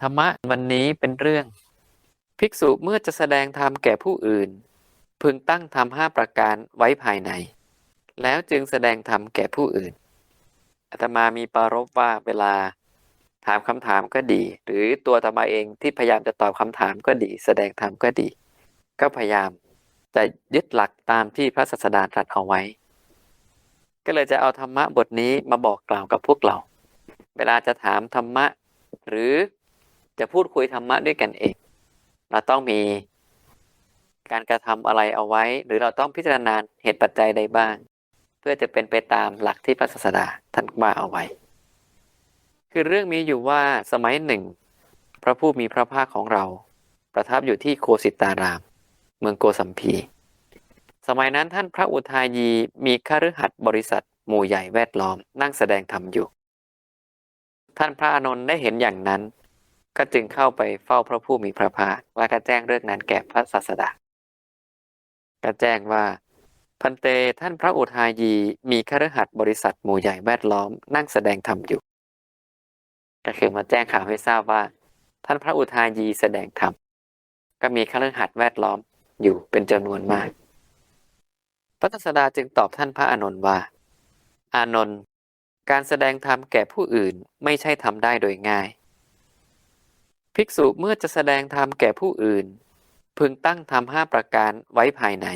ธรรมะวันนี้เป็นเรื่อง ภิกษุเมื่อจะแสดงธรรมแก่ผู้อื่น พึงตั้งธรรมห้าประการไว้ภายใน แล้วจึงแสดงธรรมแก่ผู้อื่นอาตมามีปรารภว่าเวลาถามคำถามก็ดี หรือตัวอาตมาเองที่พยายามจะตอบคำถามก็ดี แสดงธรรมก็ดี ก็พยายามจะยึดหลักตามที่พระศาสดาตรัสเอาไว้ ก็เลยจะเอาธรรมะบทนี้มาบอกกล่าวกับพวกเรา เวลาจะถามธรรมะ หรือ จะพูดคุยธรรมะด้วยกันเอง เราต้องมีการกระทำอะไรเอาไว้ หรือเราต้องพิจารณาเหตุปัจจัยใดบ้าง เพื่อจะเป็นไปตามหลักที่พระศาสดาท่านว่าเอาไว้ คือเรื่องมีอยู่ว่าสมัยหนึ่ง พระผู้มีพระภาคของเรา ประทับอยู่ที่โคสิตาราม เมืองโกสัมพี สมัยนั้นท่านพระอุทายีมีคฤหัสถ์บริษัท หมู่ใหญ่แวดล้อมนั่งแสดงธรรมอยู่ ท่านพระอานนท์ได้เห็นอย่างนั้น ก็จึงเข้าไปเฝ้าพระผู้มีพระภาคและก็แจ้งเรื่องนั้นแก่พระศาสดาก็แจ้งว่า พันเตท่านพระอุทายีมีคฤหัสถ์บริษัทหมู่ใหญ่แวดล้อมนั่งแสดงธรรมอยู่ ก็คือมาแจ้งข่าวให้ทราบว่า ท่านพระอุทายีแสดงธรรมก็มีคฤหัสถ์แวดล้อมอยู่เป็นจำนวนมาก พระศาสดาจึงตอบท่านพระอานนท์ว่า อานนท์การแสดงธรรมแก่ผู้อื่นไม่ใช่ทำได้โดยง่าย ภิกษุเมื่อจะแสดงธรรมแก่ผู้อื่น พึงตั้งธรรมห้าประการไว้ภายใน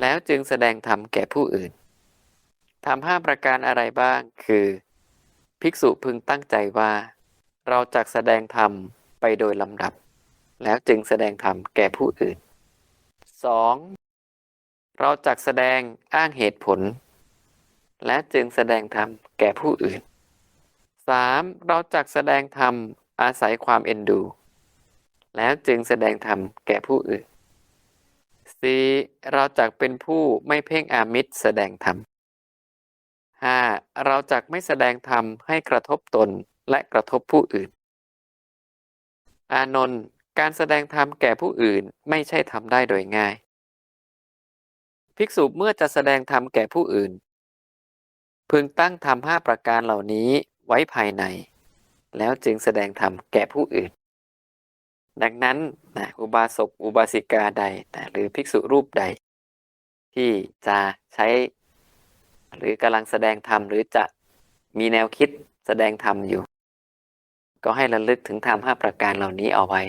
แล้วจึงแสดงธรรมแก่ผู้อื่นธรรมห้าประการอะไรบ้างคือ ภิกษุพึงตั้งใจว่า เราจะแสดงธรรมไปโดยลำดับ แล้วจึงแสดงธรรมแก่ผู้อื่น 2. เราจักแสดงอ้างเหตุผล และจึงแสดงธรรมแก่ผู้อื่น 3. เราจักแสดงธรรม อาศัยความเอ็นดู แล้วจึงแสดงธรรมแก่ผู้อื่น 4. เราจักเป็นผู้ไม่เพ่งอามิตรแสดงธรรม 5. เราจักไม่แสดงธรรมให้กระทบตนและกระทบผู้อื่น อานนท์การแสดงธรรมแก่ผู้อื่นไม่ใช่ทำได้โดยง่าย ภิกษุเมื่อจะแสดงธรรมแก่ผู้อื่น พึงตั้งธรรมห้าประการเหล่านี้ไว้ภายใน แล้วจึงแสดงธรรมแก่ผู้อื่น ดังนั้นนะอุบาสกอุบาสิกาใดนะหรือภิกษุรูปใด ที่จะใช้ หรือกำลังแสดงธรรมหรือจะมีแนวคิดแสดงธรรมอยู่ ก็ให้ระลึกถึงธรรมห้าประการเหล่านี้เอาไว้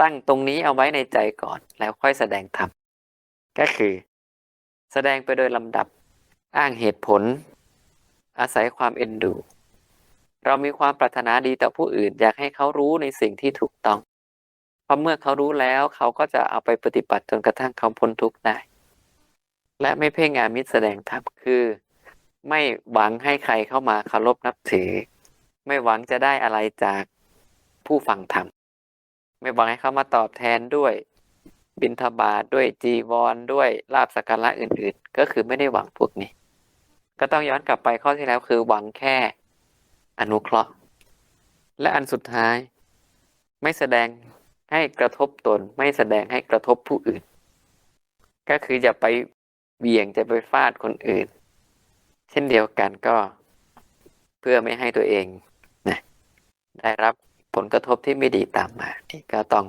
ตั้งตรงนี้เอาไว้ในใจก่อนแล้วค่อยแสดงธรรมก็คือ แสดงไปโดยลำดับอ้างเหตุผล อาศัยความเอ็นดู เรามีความปรารถนาดีต่อผู้อื่น อยากให้เขารู้ในสิ่งที่ถูกต้อง เพราะเมื่อเขารู้แล้วเขาก็จะเอาไปปฏิบัติจนกระทั่งเขาพ้นทุกข์ได้ และไม่เพ่งอามิตรแสดงธรรมคือ ไม่หวังให้ใครเข้ามาเคารพนับถือ ไม่หวังจะได้อะไรจากผู้ฟังธรรม ไม่หวังให้เขามาตอบแทนด้วยบิณฑบาตด้วยจีวรด้วยลาบสักการะอื่น ๆ ก็คือไม่ได้หวังพวกนี้ ก็ต้องย้อนกลับไปข้อที่แล้วคือหวังแค่ อนุเคราะห์ และอันสุดท้าย ไม่แสดงให้กระทบตน ไม่แสดงให้กระทบผู้อื่น ก็คืออย่าไปเบี่ยงจะไปฟาดคนอื่น เช่นเดียวกันก็เพื่อไม่ให้ตัวเองนะได้รับผลกระทบที่ไม่ดีตามมานี่ก็ต้อง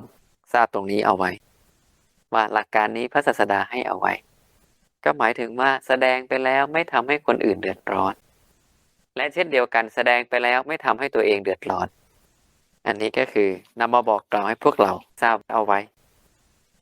ทราบตรงนี้เอาไว้ ว่าหลักการนี้พระศาสดาให้เอาไว้ ก็หมายถึงว่าแสดงไปแล้วไม่ทำให้คนอื่นเดือดร้อน และเช่นเดียวกันแสดงไปแล้วไม่ทำให้ตัวเองเดือดร้อน อันนี้ก็คือนำมาบอกกล่าวให้พวกเราทราบเอาไว้